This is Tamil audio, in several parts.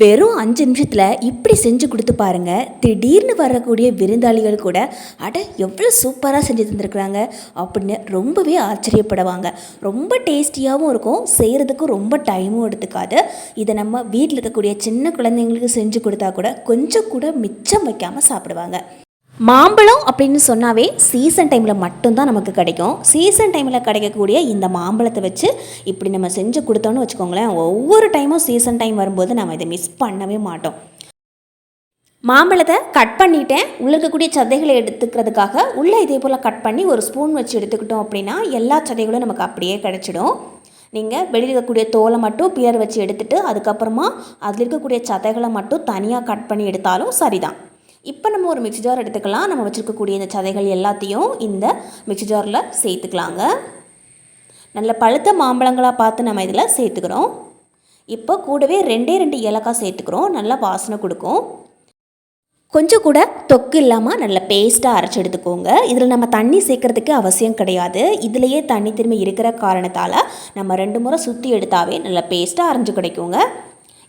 வெறும் அஞ்சு நிமிஷத்தில் இப்படி செஞ்சு கொடுத்து பாருங்க. திடீர்னு வரக்கூடிய விருந்தாளிகள் கூட அட எவ்வளோ சூப்பராக செஞ்சு தந்துருக்குறாங்க அப்படின்னு ரொம்பவே ஆச்சரியப்படுவாங்க. ரொம்ப டேஸ்டியாகவும் இருக்கும் செய்கிறதுக்கும் ரொம்ப டைமும் எடுத்துக்காது. இதை நம்ம வீட்டில் இருக்கக்கூடிய சின்ன குழந்தைங்களுக்கு செஞ்சு கொடுத்தா கூட கொஞ்சம் கூட மிச்சம் வைக்காமல் சாப்பிடுவாங்க. மாம்பழம் அப்படின்னு சொன்னாவே சீசன் டைமில் மட்டும்தான் நமக்கு கிடைக்கும். சீசன் டைமில் கிடைக்கக்கூடிய இந்த மாம்பழத்தை வச்சு இப்படி நம்ம செஞ்சு கொடுத்தோன்னு வச்சுக்கோங்களேன் ஒவ்வொரு டைமும் சீசன் டைம் வரும்போது நம்ம இதை மிஸ் பண்ணவே மாட்டோம். மாம்பழத்தை கட் பண்ணிட்டேன். உள்ள இருக்கக்கூடிய சதைகளை எடுத்துக்கிறதுக்காக உள்ளே இதே போல் கட் பண்ணி ஒரு ஸ்பூன் வச்சு எடுத்துக்கிட்டோம் அப்படின்னா எல்லா சதைகளும் நமக்கு அப்படியே கிடச்சிடும். நீங்கள் வெளியில் இருக்கக்கூடிய தோலை மட்டும் பியர் வச்சு எடுத்துகிட்டு அதுக்கப்புறமா அதில் இருக்கக்கூடிய சதைகளை மட்டும் தனியாக கட் பண்ணி எடுத்தாலும் சரிதான். இப்போ நம்ம ஒரு மிக்ஸி ஜார் எடுத்துக்கலாம். நம்ம வச்சுருக்கக்கூடிய இந்த சதைகள் எல்லாத்தையும் இந்த மிக்ஸி ஜாரில் சேர்த்துக்கலாங்க. நல்ல பழுத்த மாம்பழங்களாக பார்த்து நம்ம இதில் சேர்த்துக்கிறோம். இப்போ கூடவே ரெண்டே ரெண்டு ஏலக்காய் சேர்த்துக்கிறோம். நல்லா வாசனை கொடுக்கும். கொஞ்சம் கூட தொக்கு இல்லாமல் நல்ல பேஸ்ட்டாக அரைச்சி எடுத்துக்கோங்க. இதில் நம்ம தண்ணி சேர்க்கறதுக்கு அவசியம் கிடையாது. இதுலேயே தண்ணி திரும்பி இருக்கிற காரணத்தால் நம்ம ரெண்டு முறை சுற்றி எடுத்தாவே நல்ல பேஸ்ட்டாக அரைஞ்சு கிடைக்குங்க.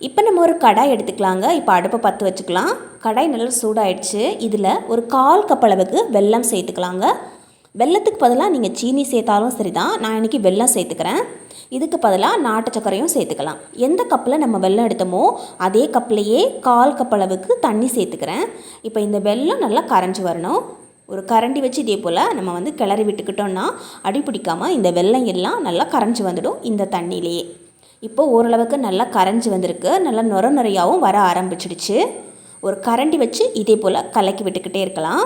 இப்போ நம்ம ஒரு கடாய் எடுத்துக்கலாங்க. இப்போ அடுப்பை பற்ற வச்சுக்கலாம். கடாய் நல்லா சூடாயிடுச்சு. இதில் ஒரு கால் கப் அளவுக்கு வெல்லம் சேர்த்துக்கலாங்க. வெல்லத்துக்கு பதிலாக நீங்கள் சீனி சேர்த்தாலும் சரி தான் நான் இன்றைக்கி வெல்லம் சேர்த்துக்கிறேன். இதுக்கு பதிலாக நாட்டு சர்க்கரையும் சேர்த்துக்கலாம். எந்த கப்பில் நம்ம வெல்லம் எடுத்தோமோ அதே கப்லேயே கால் கப் அளவுக்கு தண்ணி சேர்த்துக்கிறேன். இப்போ இந்த வெல்லம் நல்லா கரைஞ்சி வரணும். ஒரு கரண்டி வச்சு இதே போல் நம்ம வந்து கிளறி விட்டுக்கிட்டோன்னா அடி பிடிக்காமல் இந்த வெல்லம் எல்லாம் நல்லா கரைஞ்சி வந்துடும் இந்த தண்ணியிலேயே. இப்போ ஓரளவுக்கு நல்லா கரைஞ்சி வந்திருக்கு. நல்லா நுர நுறையாகவும் வர ஆரம்பிச்சிடுச்சு. ஒரு கரண்டி வச்சு இதே போல் கலக்கி விட்டுக்கிட்டே இருக்கலாம்.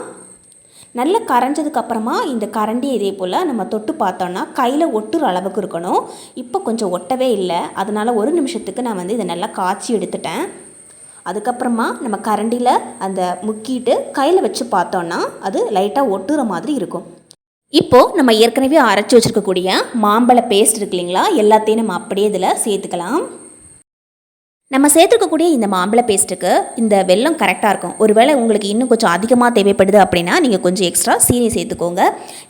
நல்லா கரைஞ்சதுக்கப்புறமா இந்த கரண்டி இதே போல் நம்ம தொட்டு பார்த்தோன்னா கையில் ஒட்டுற அளவுக்கு இருக்கணும். இப்போ கொஞ்சம் ஒட்டவே இல்லை. அதனால் ஒரு நிமிஷத்துக்கு நான் வந்து இதை நல்லா காய்ச்சி எடுத்துட்டேன். அதுக்கப்புறமா நம்ம கரண்டியில் அந்த முக்கிட்டு கையில் வச்சு பார்த்தோன்னா அது லைட்டாக ஒட்டுற மாதிரி இருக்கும். இப்போது நம்ம ஏற்கனவே அரைச்சி வச்சுருக்கக்கூடிய மாம்பழ பேஸ்ட் இருக்கு இல்லைங்களா? எல்லாத்தையும் நம்ம அப்படியே இதில் சேர்த்துக்கலாம். நம்ம சேர்த்துருக்கக்கூடிய இந்த மாம்பழ பேஸ்ட்டுக்கு இந்த வெல்லம் கரெக்டாக இருக்கும். ஒருவேளை உங்களுக்கு இன்னும் கொஞ்சம் அதிகமாக தேவைப்படுது அப்படின்னா நீங்கள் கொஞ்சம் எக்ஸ்ட்ரா சீனி சேர்த்துக்கோங்க.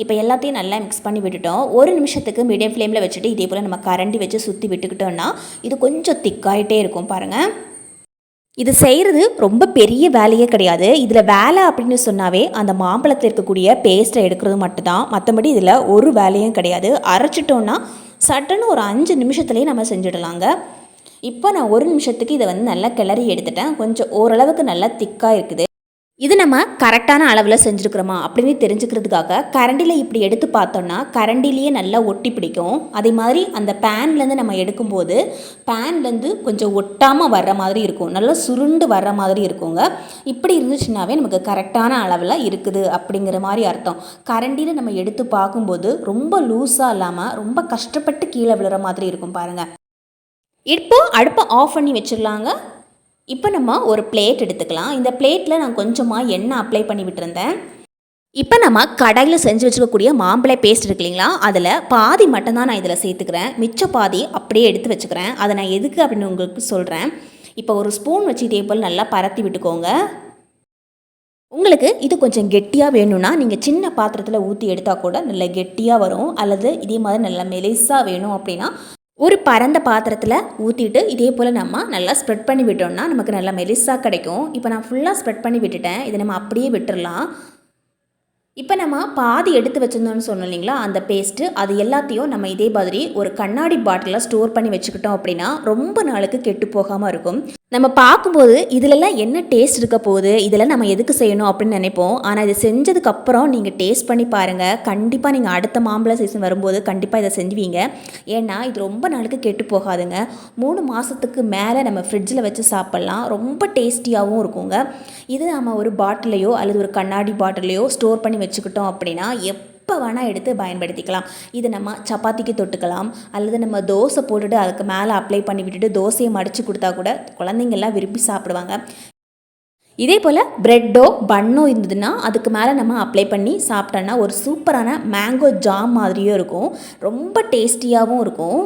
இப்போ எல்லாத்தையும் நல்லா மிக்ஸ் பண்ணி விட்டுட்டோம். ஒரு நிமிஷத்துக்கு மீடியம் ஃப்ளேமில் வச்சுட்டு இதே போல் நம்ம கரண்டி வச்சு சுற்றி விட்டுக்கிட்டோம்னா இது கொஞ்சம் திக்காயிட்டே இருக்கும் பாருங்கள் இது செய்கிறது ரொம்ப பெரிய வேலையே கிடையாது. இதில் வேலை அப்படின்னு சொன்னாவே அந்த மாம்பழத்தில் இருக்கக்கூடிய பேஸ்ட்டை எடுக்கிறது மட்டும்தான். மற்றபடி இதில் ஒரு வேலையும் கிடையாது. அரைச்சிட்டோன்னா சட்டுன்னு ஒரு அஞ்சு நிமிஷத்துலேயே நம்ம செஞ்சிடலாங்க. இப்போ நான் ஒரு நிமிஷத்துக்கு இதை வந்து நல்லா கிளறி எடுத்துட்டேன். கொஞ்சம் ஓரளவுக்கு நல்லா திக்காக இருக்குது. இது நம்ம கரெக்டான அளவில் செஞ்சுருக்குறோமா அப்படின்னு தெரிஞ்சுக்கிறதுக்காக கரண்டியில் இப்படி எடுத்து பார்த்தோன்னா கரண்டிலேயே நல்லா ஒட்டி பிடிக்கும். அதே மாதிரி அந்த பேன்லேருந்து நம்ம எடுக்கும்போது பேன்லேருந்து கொஞ்சம் ஒட்டாமல் வர்ற மாதிரி இருக்கும். நல்லா சுருண்டு வர்ற மாதிரி இருக்குங்க. இப்படி இருந்துச்சுனாவே நமக்கு கரெக்டான அளவில் இருக்குது அப்படிங்கிற மாதிரி அர்த்தம். கரண்டியில் நம்ம எடுத்து பார்க்கும்போது ரொம்ப லூஸாக இல்லாமல் ரொம்ப கஷ்டப்பட்டு கீழே விழுற மாதிரி இருக்கும் பாருங்கள் இப்போ அடுப்பை ஆஃப் பண்ணி வச்சிடலாங்க. இப்போ நம்ம ஒரு பிளேட் எடுத்துக்கலாம். இந்த பிளேட்டில் நான் கொஞ்சமாக எண்ணெய் அப்ளை பண்ணி விட்டுருந்தேன். இப்போ நம்ம கடையில் செஞ்சு வச்சுக்கக்கூடிய மாம்பழ பேஸ்ட் இருக்கு இல்லைங்களா? அதில் பாதி மட்டும்தான் நான் இதில் சேர்த்துக்கிறேன். மிச்ச பாதி அப்படியே எடுத்து வச்சுக்கிறேன். அதை நான் எதுக்கு அப்படின்னு உங்களுக்கு சொல்கிறேன் இப்போ ஒரு ஸ்பூன் வச்சு டேபிள் போல் நல்லா பரத்தி விட்டுக்கோங்க. உங்களுக்கு இது கொஞ்சம் கெட்டியாக வேணும்னா நீங்கள் சின்ன பாத்திரத்தில் ஊற்றி எடுத்தால் கூட நல்ல கெட்டியாக வரும். அல்லது இதே மாதிரி நல்ல மெலிசாக வேணும் அப்படின்னா ஒரு பரந்த பாத்திரத்தில் ஊற்றிட்டு இதே போல் நம்ம நல்லா ஸ்ப்ரெட் பண்ணி விட்டோம்னா நமக்கு நல்லா மெலிசாக கிடைக்கும். இப்போ நான் ஃபுல்லாக ஸ்ப்ரெட் பண்ணி விட்டுட்டேன். இதை நம்ம அப்படியே விட்டுடலாம் இப்போ நம்ம பாதி எடுத்து வச்சுருந்தோம்னு சொன்னோம் இல்லைங்களா? அந்த பேஸ்ட்டு அது எல்லாத்தையும் நம்ம இதே மாதிரி ஒரு கண்ணாடி பாட்டிலில் ஸ்டோர் பண்ணி வச்சுக்கிட்டோம் அப்படின்னா ரொம்ப நாளுக்கு கெட்டு போகாமல் இருக்கும். நம்ம பார்க்கும்போது இதிலெல்லாம் என்ன டேஸ்ட் இருக்க போகுது? இதெல்லாம் நம்ம எதுக்கு செய்யணும் அப்படின்னு நினைப்போம். ஆனால் இது செஞ்சதுக்கப்புறம் நீங்கள் டேஸ்ட் பண்ணி பாருங்கள் கண்டிப்பாக நீங்கள் அடுத்த மாம்பழ சீசன் வரும்போது கண்டிப்பாக இதை செஞ்சுவீங்க. ஏன்னா இது ரொம்ப நாளுக்கு கெட்டு போகாதுங்க. மூணு மாதத்துக்கு மேலே நம்ம ஃப்ரிட்ஜில் வச்சு சாப்பிட்லாம். ரொம்ப டேஸ்டியாகவும் இருக்குங்க. இது நம்ம ஒரு பாட்டிலையோ அல்லது ஒரு கண்ணாடி பாட்டிலையோ ஸ்டோர் பண்ணி வச்சுக்கிட்டோம் அப்படின்னா எப் எப்போ வேணால் எடுத்து பயன்படுத்திக்கலாம். இது நம்ம சப்பாத்திக்கு தொட்டுக்கலாம். அல்லது நம்ம தோசை போட்டுட்டு அதுக்கு மேலே அப்ளை பண்ணி விட்டுட்டு தோசையை மடித்து கொடுத்தா கூட குழந்தைங்கள்லாம் விரும்பி சாப்பிடுவாங்க. இதே போல் ப்ரெட்டோ பன்னோ இருந்ததுன்னா அதுக்கு மேலே நம்ம அப்ளை பண்ணி சாப்பிட்டோன்னா ஒரு சூப்பரான மேங்கோ ஜாம் மாதிரியும் இருக்கும். ரொம்ப டேஸ்டியாகவும் இருக்கும்.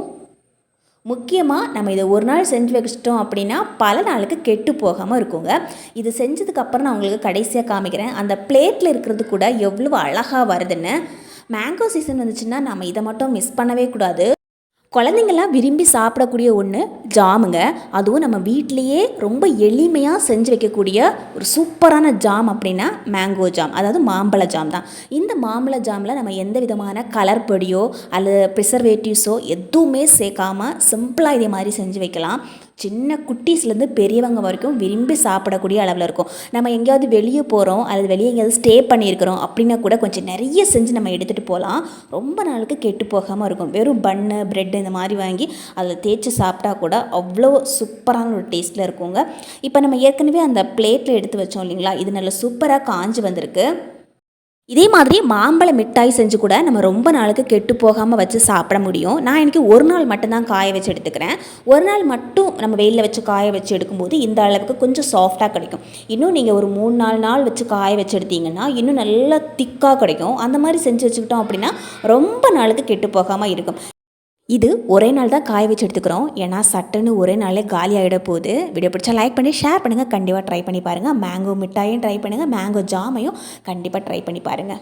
முக்கியமாக நம்ம இதை ஒரு நாள் செஞ்சு வச்சிட்டோம் அப்படின்னா பல நாளுக்கு கெட்டு போகாமல் இருக்குங்க. இது செஞ்சதுக்கப்புறம் நான் உங்களுக்கு கடைசியாக காமிக்கிறேன். அந்த பிளேட்டில் இருக்கிறது கூட எவ்வளோ அழகாக வருதுன்னு. மேங்கோ சீசன் வந்துச்சுன்னா நம்ம இதை மட்டும் மிஸ் பண்ணவே கூடாது. குழந்தைங்கள்லாம் விரும்பி சாப்பிடக்கூடிய ஒன்று ஜாமுங்க. அதுவும் நம்ம வீட்டிலையே ரொம்ப எளிமையாக செஞ்சு வைக்கக்கூடிய ஒரு சூப்பரான ஜாம் அப்படின்னா மேங்கோ ஜாம் அதாவது மாம்பழ ஜாம் தான். இந்த மாம்பழ ஜாமில் நம்ம எந்த விதமான கலர் பொடியோ அல்லது ப்ரிசர்வேட்டிவ்ஸோ எதுவுமே சேர்க்காம சிம்பிளாக இதே மாதிரி செஞ்சு வைக்கலாம். சின்ன குட்டீஸ்லேருந்து பெரியவங்க வரைக்கும் விரும்பி சாப்பிடக்கூடிய அளவில் இருக்கும். நம்ம எங்கேயாவது வெளியே போகிறோம் அல்லது வெளியே எங்கேயாவது ஸ்டே பண்ணியிருக்கிறோம் அப்படின்னா கூட கொஞ்சம் நிறைய செஞ்சு நம்ம எடுத்துகிட்டு போகலாம். ரொம்ப நாளுக்கு கெட்டு போகாமல் இருக்கும். வெறும் பன்னு ப்ரெட் இந்த மாதிரி வாங்கி அதில் தேய்ச்சி சாப்பிட்டா கூட அவ்வளோ சூப்பரான ஒரு டேஸ்ட்டில் இருக்குங்க. இப்போ நம்ம ஏற்கனவே அந்த பிளேட்டில் எடுத்து வச்சோம் இல்லைங்களா? இது நல்லா சூப்பராக காஞ்சி வந்திருக்கு. இதே மாதிரி மாம்பழ மிட்டாய் செஞ்சு கூட நம்ம ரொம்ப நாளுக்கு கெட்டு போகாமல் வச்சு சாப்பிட முடியும். நான் எனக்கு ஒரு நாள் மட்டும்தான் காய வச்சு எடுத்துக்கிறேன். ஒரு நாள் மட்டும் நம்ம வெயிலில் வச்சு காய வச்சு எடுக்கும்போது இந்த அளவுக்கு கொஞ்சம் சாஃப்டாக கிடைக்கும். இன்னும் நீங்கள் ஒரு மூணு நாலு நாள் வச்சு காய வச்சு எடுத்தீங்கன்னா இன்னும் நல்லா திக்காக கிடைக்கும். அந்த மாதிரி செஞ்சு வச்சுக்கிட்டோம் அப்படின்னா ரொம்ப நாளுக்கு கெட்டு போகாமல் இருக்கும். இது ஒரே நாள் தான் காய வச்சு எடுத்துக்கிறோம். ஏன்னா சட்டுன்னு ஒரே நாளே காலி ஆகிட போகுது. வீடியோ பிடிச்சா லைக் பண்ணி ஷேர் பண்ணுங்கள் கண்டிப்பாக ட்ரை பண்ணி பாருங்கள் மேங்கோ மிட்டாயும் ட்ரை பண்ணுங்கள் மேங்கோ ஜாமையும் கண்டிப்பாக ட்ரை பண்ணி பாருங்கள்